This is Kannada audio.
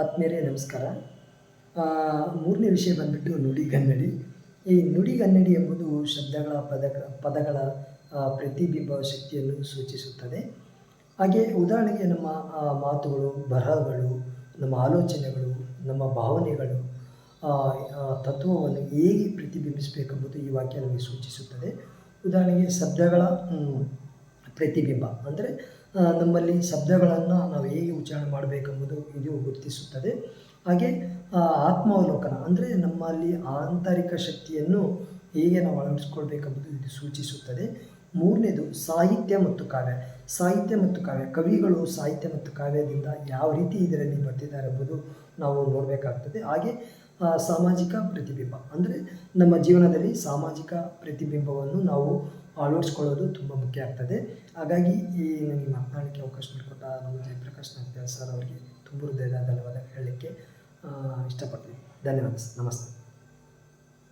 ಆತ್ಮೀಯರೇ, ನಮಸ್ಕಾರ. ಮೂರನೇ ವಿಷಯ ಬಂದ್ಬಿಟ್ಟು ನುಡಿಗನ್ನಡಿ ಈ ನುಡಿಗನ್ನಡಿ ಎಂಬುದು ಶಬ್ದಗಳ ಪದ, ಪದಗಳ ಪ್ರತಿಬಿಂಬ ಶಕ್ತಿಯನ್ನು ಸೂಚಿಸುತ್ತದೆ. ಹಾಗೆ ಉದಾಹರಣೆಗೆ ನಮ್ಮ ಮಾತುಗಳು, ಬರಹಗಳು, ನಮ್ಮ ಆಲೋಚನೆಗಳು, ನಮ್ಮ ಭಾವನೆಗಳು ತತ್ವವನ್ನು ಹೇಗೆ ಪ್ರತಿಬಿಂಬಿಸಬೇಕೆಂಬುದು ಈ ವಾಕ್ಯ ನಮಗೆ ಸೂಚಿಸುತ್ತದೆ. ಉದಾಹರಣೆಗೆ ಶಬ್ದಗಳ ಪ್ರತಿಬಿಂಬ. ಅಂದರೆ ನಮ್ಮಲ್ಲಿ ಶಬ್ದಗಳನ್ನು ನಾವು ಹೇಗೆ ಉಚ್ಚಾರಣೆ ಮಾಡಬೇಕೆಂಬುದು ಇದು ಗುರುತಿಸುತ್ತದೆ. ಹಾಗೆ ಆತ್ಮಾವಲೋಕನ, ಅಂದರೆ ನಮ್ಮಲ್ಲಿ ಆಂತರಿಕ ಶಕ್ತಿಯನ್ನು ಹೇಗೆ ನಾವು ಅಳವಡಿಸ್ಕೊಳ್ಬೇಕೆಂಬುದು ಇದು ಸೂಚಿಸುತ್ತದೆ. ಮೂರನೇದು, ಸಾಹಿತ್ಯ ಮತ್ತು ಕಾವ್ಯ. ಸಾಹಿತ್ಯ ಮತ್ತು ಕಾವ್ಯ, ಕವಿಗಳು ಸಾಹಿತ್ಯ ಮತ್ತು ಕಾವ್ಯದಿಂದ ಯಾವ ರೀತಿ ಇದರಲ್ಲಿ ಬರ್ತಿದ್ದಾರೆ ಎಂಬುದು ನಾವು ನೋಡಬೇಕಾಗ್ತದೆ. ಹಾಗೆ ಸಾಮಾಜಿಕ ಪ್ರತಿಬಿಂಬ. ಅಂದರೆ ನಮ್ಮ ಜೀವನದಲ್ಲಿ ಸಾಮಾಜಿಕ ಪ್ರತಿಬಿಂಬವನ್ನು ನಾವು ಅಳವಡಿಸ್ಕೊಳ್ಳೋದು ತುಂಬ ಮುಖ್ಯ ಆಗ್ತದೆ. ಹಾಗಾಗಿ ಈ ನನಗೆ ಮಾತನಾಡಲಿಕ್ಕೆ ಅವಕಾಶ ಮಾಡಿಕೊಟ್ಟ ನಮ್ಮ ಜಯಪ್ರಕಾಶ್ ನಾಗ್ದೇವ್ ಸರ್ ಅವರಿಗೆ ತುಂಬ ಹೃದಯದ ಧನ್ಯವಾದ ಹೇಳಲಿಕ್ಕೆ ಇಷ್ಟಪಡ್ತೀನಿ. ಧನ್ಯವಾದ ನಮಸ್ತೆ.